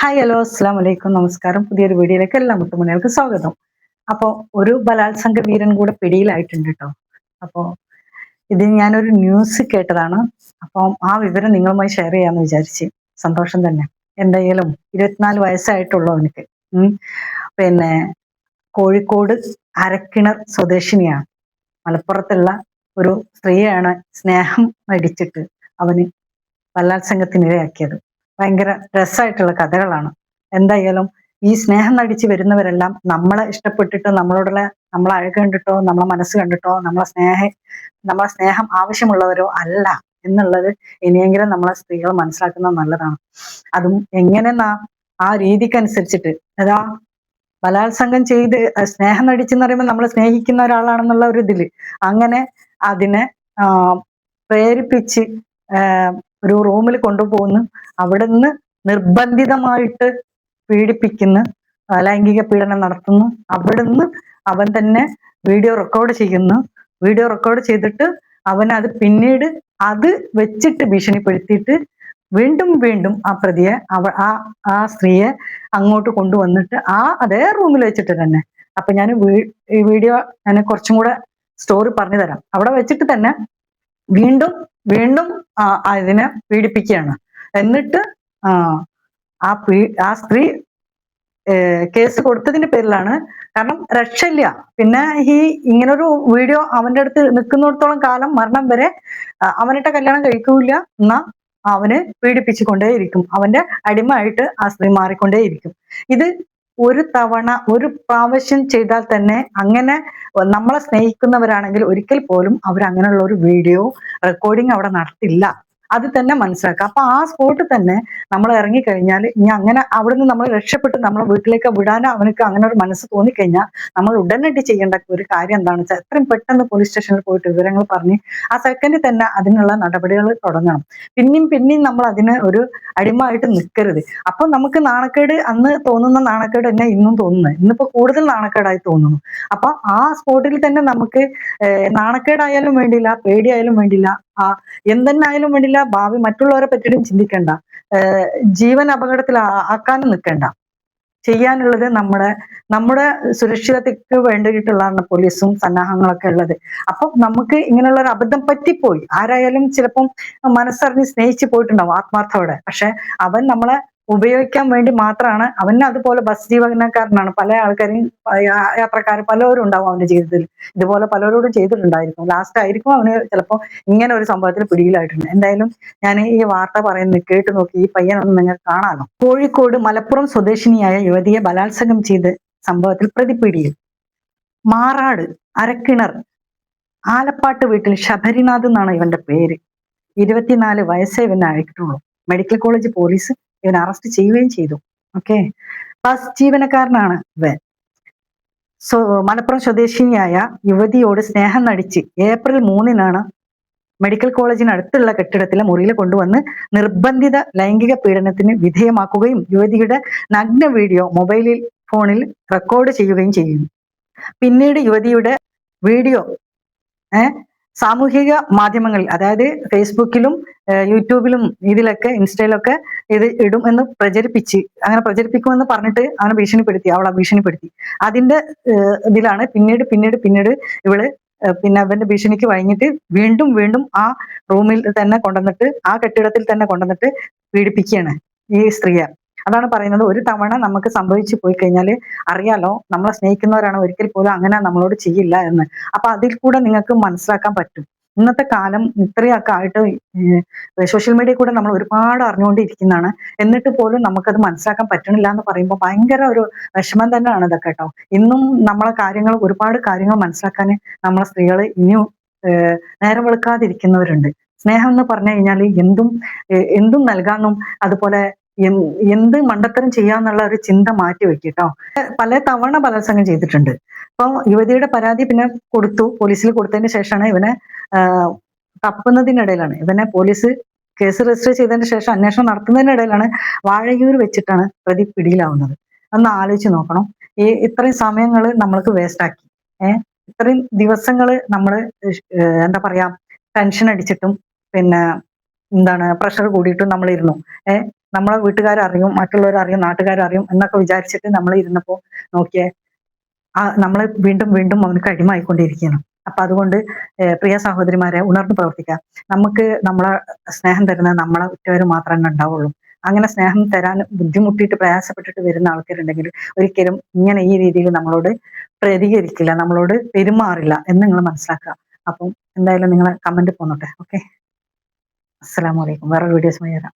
Hi hello അസ്സാം വലൈക്കും നമസ്കാരം. പുതിയൊരു വീഡിയോയിലേക്ക് എല്ലാ മുട്ടുമണികൾക്ക് സ്വാഗതം. അപ്പോൾ ഒരു ബലാത്സംഗ വീരൻ കൂടെ പിടിയിലായിട്ടുണ്ട് കേട്ടോ അപ്പോൾ ഇത് ഞാനൊരു ന്യൂസ് കേട്ടതാണ്. അപ്പം ആ വിവരം നിങ്ങളുമായി ഷെയർ ചെയ്യാമെന്ന് വിചാരിച്ച്. സന്തോഷം തന്നെ. എന്തായാലും ഇരുപത്തിനാല് വയസ്സായിട്ടുള്ളൂ അവനക്ക്. പിന്നെ കോഴിക്കോട് അരക്കിണർ സ്വദേശിനിയാണ്. മലപ്പുറത്തുള്ള ഒരു സ്ത്രീയാണ് സ്നേഹം നടിച്ചിട്ട് അവന് ബലാത്സംഗത്തിനിരയാക്കിയത്. ഭയങ്കര രസമായിട്ടുള്ള കഥകളാണ്. എന്തായാലും ഈ സ്നേഹം നടിച്ച് വരുന്നവരെല്ലാം നമ്മളെ ഇഷ്ടപ്പെട്ടിട്ടോ നമ്മളോടുള്ള നമ്മളെ അഴക കണ്ടിട്ടോ നമ്മളെ മനസ്സ് കണ്ടിട്ടോ നമ്മളെ സ്നേഹ നമ്മളെ സ്നേഹം ആവശ്യമുള്ളവരോ അല്ല എന്നുള്ളത് ഇനിയെങ്കിലും നമ്മളെ സ്ത്രീകൾ മനസ്സിലാക്കുന്നത് നല്ലതാണ്. അതും എങ്ങനെ ആ രീതിക്കനുസരിച്ചിട്ട്. അതാ ബലാത്സംഗം ചെയ്ത് സ്നേഹം നടിച്ചെന്ന് പറയുമ്പോൾ നമ്മളെ സ്നേഹിക്കുന്ന ഒരാളാണെന്നുള്ള ഒരു ഇതിൽ. അങ്ങനെ അതിനെ പ്രേരിപ്പിച്ച് ഒരു റൂമിൽ കൊണ്ടുപോകുന്നു. അവിടുന്ന് നിർബന്ധിതമായിട്ട് പീഡിപ്പിക്കുന്നു. ലൈംഗിക പീഡനം നടത്തുന്നു. അവിടുന്ന് അവൻ തന്നെ വീഡിയോ റെക്കോർഡ് ചെയ്യുന്നു. വീഡിയോ റെക്കോർഡ് ചെയ്തിട്ട് അവൻ അത് പിന്നീട് അത് വെച്ചിട്ട് ഭീഷണിപ്പെടുത്തിയിട്ട് വീണ്ടും വീണ്ടും ആ പ്രതിയെ അവ ആ ആ സ്ത്രീയെ അങ്ങോട്ട് കൊണ്ടുവന്നിട്ട് ആ അതേ റൂമിൽ വെച്ചിട്ട് തന്നെ. അപ്പൊ ഞാൻ ഈ വീഡിയോ ഞാൻ കുറച്ചും കൂടെ സ്റ്റോറി പറഞ്ഞു തരാം അവിടെ വെച്ചിട്ട് തന്നെ വീണ്ടും വീണ്ടും അതിനെ പീഡിപ്പിക്കുകയാണ്. എന്നിട്ട് ആ പീ ആ സ്ത്രീ കേസ് കൊടുത്തതിന്റെ പേരിലാണ്. കാരണം രക്ഷയില്ല. പിന്നെ ഈ ഇങ്ങനൊരു വീഡിയോ അവന്റെ അടുത്ത് നിൽക്കുന്നിടത്തോളം കാലം മരണം വരെ അവനിട്ട് കല്യാണം കഴിക്കൂല എന്നാ അവന് പീഡിപ്പിച്ചുകൊണ്ടേയിരിക്കും. അവന്റെ അടിമയായിട്ട് ആ സ്ത്രീ മാറിക്കൊണ്ടേയിരിക്കും. ഇത് ഒരു തവണ ഒരു പ്രാവശ്യം ചെയ്താൽ തന്നെ അങ്ങനെ നമ്മളെ സ്നേഹിക്കുന്നവരാണെങ്കിൽ ഒരിക്കൽ പോലും അവർ അങ്ങനെയുള്ള ഒരു വീഡിയോ റെക്കോർഡിങ് അവിടെ നടത്തില്ല. അത് തന്നെ മനസ്സിലാക്കുക. അപ്പൊ ആ സ്പോട്ട് തന്നെ നമ്മൾ ഇറങ്ങിക്കഴിഞ്ഞാൽ ഇനി അങ്ങനെ അവിടെ നിന്ന് നമ്മൾ രക്ഷപ്പെട്ട് നമ്മളെ വീട്ടിലേക്ക് വിടാനോ അവനക്ക് അങ്ങനെ ഒരു മനസ്സ് തോന്നിക്കഴിഞ്ഞാൽ നമ്മൾ ഉടനടി ചെയ്യേണ്ട ഒരു കാര്യം എന്താണെന്ന് വെച്ചാൽ എത്രയും പെട്ടെന്ന് പോലീസ് സ്റ്റേഷനിൽ പോയിട്ട് വിവരങ്ങൾ പറഞ്ഞ് ആ സെക്കൻഡിൽ തന്നെ അതിനുള്ള നടപടികൾ തുടങ്ങണം. പിന്നെയും പിന്നെയും നമ്മൾ അതിന് ഒരു അടിമയായിട്ട് നിൽക്കരുത്. അപ്പൊ നമുക്ക് നാണക്കേട് അന്ന് തോന്നുന്ന നാണക്കേട് തന്നെ ഇന്നും തോന്നുന്നത് ഇന്നിപ്പോ കൂടുതൽ നാണക്കേടായി തോന്നുന്നു. അപ്പൊ ആ സ്പോട്ടിൽ തന്നെ നമുക്ക് നാണക്കേടായാലും വേണ്ടിയില്ല പേടിയായാലും വേണ്ടില്ല ആ എന്തെന്നായാലും വേണ്ടില്ല ഭാവി മറ്റുള്ളവരെ പറ്റിയിട്ടും ചിന്തിക്കേണ്ട. ജീവൻ അപകടത്തിൽ ആക്കാനും നിൽക്കണ്ട. ചെയ്യാനുള്ളത് നമ്മുടെ നമ്മുടെ സുരക്ഷിതതയ്ക്ക് വേണ്ടിയിട്ടുള്ളതാണ് പോലീസും സന്നാഹങ്ങളൊക്കെ ഉള്ളത്. അപ്പം നമുക്ക് ഇങ്ങനെയുള്ള ഒരു അബദ്ധം പറ്റിപ്പോയി. ആരായാലും ചിലപ്പം മനസ്സറിഞ്ഞ് സ്നേഹിച്ചു പോയിട്ടുണ്ടാവും ആത്മാർത്ഥത്തോടെ പക്ഷെ അവൻ നമ്മളെ ഉപയോഗിക്കാൻ വേണ്ടി മാത്രമാണ് അവന് അതുപോലെ ബസ് ജീവനക്കാരനാണ്. പല ആൾക്കാരെയും യാത്രക്കാർ പലരും ഉണ്ടാവും അവന്റെ ജീവിതത്തിൽ. ഇതുപോലെ പലരോടും ചെയ്തിട്ടുണ്ടായിരിക്കും. ലാസ്റ്റ് ആയിരിക്കും അവന് ചിലപ്പോൾ ഇങ്ങനെ ഒരു സംഭവത്തിൽ പിടിയിലായിട്ടുണ്ട്. എന്തായാലും ഞാൻ ഈ വാർത്ത പറയുന്നത് കേട്ട് നോക്കി ഈ പയ്യനൊന്ന് നിങ്ങൾ കാണാമല്ലോ കോഴിക്കോട് മലപ്പുറം സ്വദേശിനിയായ യുവതിയെ ബലാത്സംഗം ചെയ്ത് സംഭവത്തിൽ പ്രതിപിടിയിൽ. മാറാട് അരക്കിണർ ആലപ്പാട്ട് വീട്ടിൽ ശബരിനാഥ് എന്നാണ് ഇവന്റെ പേര്. ഇരുപത്തിനാല് വയസ്സേ ഇവനെ മെഡിക്കൽ കോളേജ് പോലീസ് ഇവനെ അറസ്റ്റ് ചെയ്യുകയും ചെയ്തു. ഓക്കെ ബസ് ജീവനക്കാരനാണ് ഇവൻ. സോ മലപ്പുറം സ്വദേശിനിയായ യുവതിയോട് സ്നേഹം നടിച്ച് ഏപ്രിൽ മൂന്നിനാണ് മെഡിക്കൽ കോളേജിനടുത്തുള്ള കെട്ടിടത്തിലെ മുറിയിൽ കൊണ്ടുവന്ന് നിർബന്ധിത ലൈംഗിക പീഡനത്തിന് വിധേയമാക്കുകയും യുവതിയുടെ നഗ്ന വീഡിയോ മൊബൈലിൽ ഫോണിൽ റെക്കോർഡ് ചെയ്യുകയും ചെയ്യുന്നു. പിന്നീട് യുവതിയുടെ വീഡിയോ ഏഹ് സാമൂഹിക മാധ്യമങ്ങളിൽ അതായത് ഫേസ്ബുക്കിലും യൂട്യൂബിലും ഇതിലൊക്കെ ഇൻസ്റ്റയിലൊക്കെ ഇത് ഇടും എന്ന് പ്രചരിപ്പിച്ച് അങ്ങനെ പ്രചരിപ്പിക്കുമെന്ന് പറഞ്ഞിട്ട് അങ്ങനെ ഭീഷണിപ്പെടുത്തി അവളെ ഭീഷണിപ്പെടുത്തി. അതിന്റെ ഇതിലാണ് പിന്നീട് പിന്നീട് പിന്നീട് ഇവൾ പിന്നെ അവന്റെ ഭീഷണിക്ക് വഴങ്ങിയിട്ട് വീണ്ടും വീണ്ടും ആ റൂമിൽ തന്നെ കൊണ്ടുവന്നിട്ട് ആ കെട്ടിടത്തിൽ തന്നെ കൊണ്ടുവന്നിട്ട് പീഡിപ്പിക്കുകയാണ് ഈ സ്ത്രീയെ. അതാണ് പറയുന്നത്. ഒരു തവണ നമുക്ക് സംഭവിച്ചു പോയി കഴിഞ്ഞാൽ അറിയാലോ നമ്മളെ സ്നേഹിക്കുന്നവരാണ് ഒരിക്കൽ പോലും അങ്ങനെ നമ്മളോട് ചെയ്യില്ല എന്ന്. അപ്പൊ അതിൽ കൂടെ നിങ്ങൾക്ക് മനസ്സിലാക്കാൻ പറ്റും. ഇന്നത്തെ കാലം ഇത്രയൊക്കെ ആയിട്ട് സോഷ്യൽ മീഡിയ കൂടെ നമ്മൾ ഒരുപാട് അറിഞ്ഞുകൊണ്ടിരിക്കുന്നതാണ്. എന്നിട്ട് പോലും നമുക്കത് മനസ്സിലാക്കാൻ പറ്റണില്ല എന്ന് പറയുമ്പോൾ ഭയങ്കര ഒരു വിഷമം തന്നെയാണ് ഇതൊക്കെ കേട്ടോ. ഇന്നും നമ്മളെ കാര്യങ്ങൾ ഒരുപാട് കാര്യങ്ങൾ മനസ്സിലാക്കാൻ നമ്മളെ സ്ത്രീകൾ ഇനിയും നേരം വെളുക്കാതിരിക്കുന്നവരുണ്ട്. സ്നേഹം എന്ന് പറഞ്ഞു കഴിഞ്ഞാൽ എന്തും എന്തും നൽകാനും അതുപോലെ എന്ത് മണ്ടത്തരം ചെയ്യാന്നുള്ള ഒരു ചിന്ത മാറ്റി വെക്കിട്ടോ. പല തവണ ബലാത്സംഗം ചെയ്തിട്ടുണ്ട്. അപ്പൊ യുവതിയുടെ പരാതി പിന്നെ കൊടുത്തു. പോലീസിൽ കൊടുത്തതിന് ശേഷമാണ് ഇവനെ തപ്പുന്നതിനിടയിലാണ്. ഇവനെ പോലീസ് കേസ് രജിസ്റ്റർ ചെയ്തതിന് ശേഷം അന്വേഷണം നടത്തുന്നതിനിടയിലാണ് വാഴയൂർ വെച്ചിട്ടാണ് പ്രതി പിടിയിലാവുന്നത്. ഒന്ന് ആലോചിച്ച് നോക്കണം. ഈ ഇത്രയും സമയങ്ങൾ നമ്മൾക്ക് വേസ്റ്റാക്കി ഏഹ് ഇത്രയും ദിവസങ്ങൾ നമ്മൾ എന്താ പറയാ ടെൻഷൻ അടിച്ചിട്ടും പിന്നെ എന്താണ് പ്രഷർ കൂടിയിട്ടും നമ്മൾ ഇരുന്നു. ഏഹ് നമ്മളെ വീട്ടുകാരറിയും മറ്റുള്ളവരറിയും നാട്ടുകാരറിയും എന്നൊക്കെ വിചാരിച്ചിട്ട് നമ്മൾ ഇരുന്നപ്പോൾ നോക്കിയേ ആ നമ്മളെ വീണ്ടും വീണ്ടും അവനക്ക് അടിമായിക്കൊണ്ടിരിക്കുകയാണ് അപ്പൊ അതുകൊണ്ട് പ്രിയ സഹോദരിമാരെ ഉണർന്നു പ്രവർത്തിക്കാം നമുക്ക് നമ്മളെ സ്നേഹം തരുന്ന നമ്മളെ ഉറ്റവർ മാത്രമേ ഉണ്ടാവുള്ളൂ. അങ്ങനെ സ്നേഹം തരാൻ ബുദ്ധിമുട്ടിയിട്ട് പ്രയാസപ്പെട്ടിട്ട് വരുന്ന ആൾക്കാരുണ്ടെങ്കിൽ ഒരിക്കലും ഇങ്ങനെ ഈ രീതിയിൽ നമ്മളോട് പ്രതികരിക്കില്ല നമ്മളോട് പെരുമാറില്ല എന്ന് നിങ്ങൾ മനസ്സിലാക്കുക. അപ്പം എന്തായാലും നിങ്ങൾ കമന്റ് പോന്നോട്ടെ. ഓക്കെ അസ്സാം അലൈക്കും. വേറെ വീഡിയോസുമായി വരാം.